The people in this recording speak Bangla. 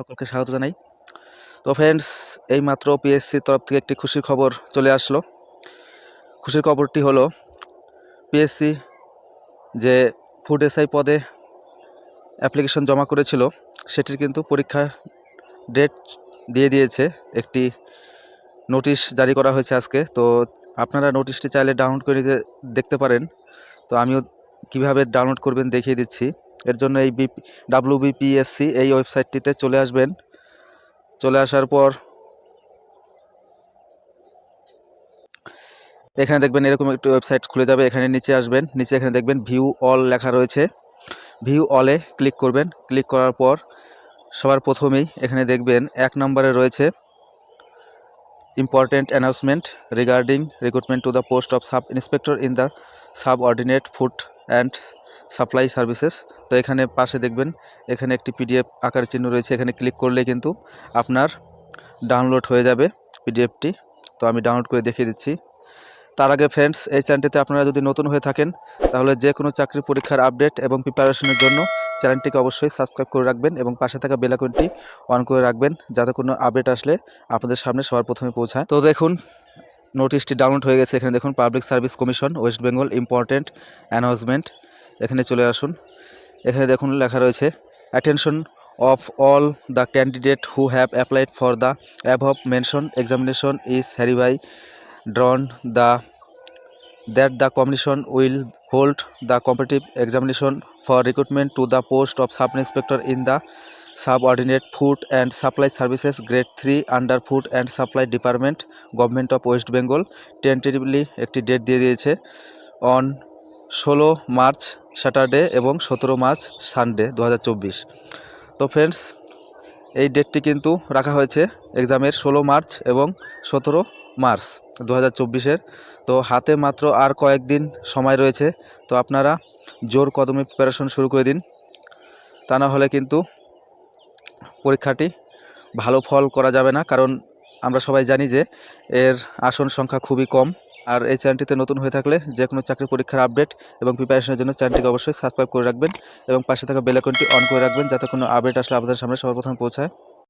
সকলকে স্বাগত জানাই। তো ফ্রেন্ডস এইমাত্র পিএসসির তরফ থেকে একটি খুশির খবর চলে আসলো। খুশির খবরটি হলো পিএসসি যে ফুড এসআই পদে অ্যাপ্লিকেশন জমা করেছিল, সেটির কিন্তু পরীক্ষার ডেট দিয়ে দিয়েছে। একটি নোটিশ জারি করা হয়েছে আজকে। তো আপনারা নোটিশটি চাইলে ডাউনলোড করে দেখতে পারেন। তো আমিও কীভাবে ডাউনলোড করবেন দেখিয়ে দিচ্ছি। এর জন্য এই বি ডাব্লিউ বিপিএসসি এই ওয়েবসাইটটিতে চলে আসবেন। চলে আসার পর এখানে দেখবেন এরকম একটি ওয়েবসাইট খুলে যাবে, এখানে নিচে আসবেন। নিচে এখানে দেখবেন ভিউ অল লেখা রয়েছে। ভিউ অলে ক্লিক করবেন। ক্লিক করার পর সবার প্রথমেই এখানে দেখবেন এক নম্বরে রয়েছে important announcement regarding recruitment to the post of sub inspector in the subordinate food and supply services তো এখানে পাশে দেখবেন, এখানে একটি পিডিএফ আকার চিহ্ন রয়েছে। এখানে ক্লিক করলে কিন্তু আপনার ডাউনলোড হয়ে যাবে পিডিএফটি তো আমি ডাউনলোড করে দেখিয়ে দিচ্ছি। তার আগে ফ্রেন্ডস এই চ্যানেলটিতে আপনারা যদি নতুন হয়ে থাকেন, তাহলে যে কোনো চাকরি পরীক্ষার আপডেট এবং প্রিপারেশনের জন্য চ্যানেলটিকে অবশ্যই সাবস্ক্রাইব করে রাখবেন এবং পাশে থাকা বেলাকনটি অন করে রাখবেন, যাতে কোনো আপডেট আসলে আপনাদের সামনে সবার প্রথমে পৌঁছায়। তো দেখুন নোটিশটি ডাউনলোড হয়ে গেছে। এখানে দেখুন public service commission west Bengal important announcement এখানে চলে আসুন। এখানে দেখুন, লেখা রয়েছে attention of all the candidate who have applied for the above mention examination is hereby drawn the that the commission will hold the competitive examination for recruitment to the post of sub inspector in the subordinate food and supply services grade 3 under food and supply department government of west bengal tentatively একটি ডেট দিয়ে দিয়েছে অন ষোলো মার্চ স্যাটারডে এবং সতেরো মার্চ সানডে দু হাজার চব্বিশ তো ফ্রেন্ডস এই ডেটটি কিন্তু রাখা হয়েছে এক্সামের ষোলো মার্চ এবং সতেরো মার্চ দু হাজার তো হাতে মাত্র আর কয়েকদিন সময় রয়েছে, তো আপনারা জোর কদমে প্রিপারেশন শুরু করে দিন। তা না হলে কিন্তু পরীক্ষাটি ভালো ফল করা যাবে না, কারণ আমরা সবাই জানি যে এর আসন সংখ্যা খুবই কম। আর এই চ্যানেলটিতে নতুন হয়ে থাকলে যে কোনো চাকরি পরীক্ষার আপডেট এবং প্রিপারেশনের জন্য চ্যানেলটিকে অবশ্যই সাবস্ক্রাইব করে রাখবেন এবং পাশে থাকা বেলাকনটি অন করে রাখবেন, যাতে কোনো আপডেট আসলে আপনাদের সামনে সবার পৌঁছায়।